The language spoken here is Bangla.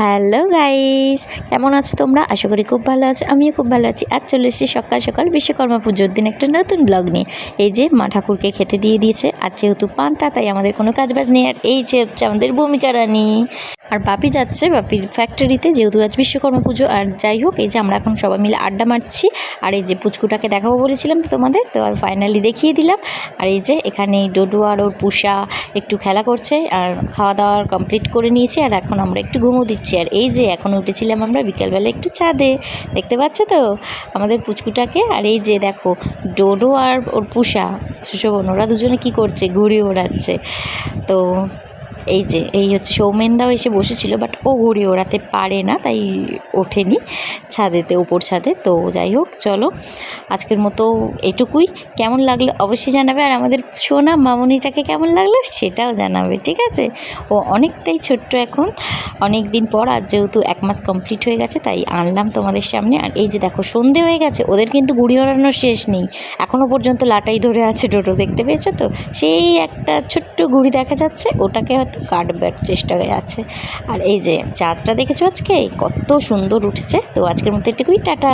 হ্যালো গাইস, কেমন আছো তোমরা? আশা করি খুব ভালো আছো, আমিও খুব ভালো আছি। আজ চলে এসেছি সকাল সকাল বিশ্বকর্মা পুজোর দিন একটা নতুন ব্লগ নিয়ে। এই যে মা ঠাকুরকে খেতে দিয়ে দিয়েছে, আর যেহেতু পান্তা, তাই আমাদের কোনো কাজবাজ নেই। আর এই যে হচ্ছে আমাদের ভূমিকা রানী। আর বাপি যাচ্ছে, বাপির ফ্যাক্টরিতে যেহেতু আজ বিশ্বকর্মা পুজো। আর যাই হোক, এই যে আমরা এখন সবাই মিলে আড্ডা মারছি। আর এই যে পুচকুটাকে দেখাবো বলেছিলাম তো তোমাদের, তো ফাইনালি দেখিয়ে দিলাম। আর এই যে এখানে ডোডো আর ওর পুষা একটু খেলা করছে, আর খাওয়া দাওয়া কমপ্লিট করে নিয়েছি। আর এখন আমরা একটু ঘুমো দিচ্ছি। আর এই যে এখন উঠেছিলাম আমরা বিকেলবেলা একটু ছাদে দেখতে পাচ্ছ তো? আমাদের পুচকুটাকে। আর এই যে দেখো, ডোডো আর ওর পুষা শোভন ওরা দুজনে কি করছে? ঘুড়ি ওড়াচ্ছে। তো এই যে, এই হচ্ছে সৌমেনদাও এসে বসেছিল বাট ও ঘুড়ি ওড়াতে পারে না, তাই ওঠেনি ছাদেতে ওপর ছাদে। তো যাই হোক, চলো, আজকের মতো এটুকুই। কেমন লাগল অবশ্যই জানাবে, আর আমাদের সোনা মামনিটাকে কেমন লাগল সেটাও জানাবে, ঠিক আছে? ও অনেকটাই ছোট্ট এখন, অনেক দিন পর আর যেহেতু এক মাস কমপ্লিট হয়ে গেছে, তাই আনলাম তোমাদের সামনে। আর এই যে দেখো, সন্ধে হয়ে গেছে, ওদের কিন্তু ঘুড়ি ওড়ানোর শেষ নেই এখনও পর্যন্ত লাটাই ধরে আছে টোটো, দেখতে পেয়েছ তো? সেই একটা ছোট্ট ঘুড়ি দেখা যাচ্ছে, ওটাকে হয়তো কাটবার চেষ্টা আছে। আর এই যে চাঁদটা দেখেছ আজকে? কত সুন্দর উঠেছে। তো আজকের মতো এটুকুই। টাটা!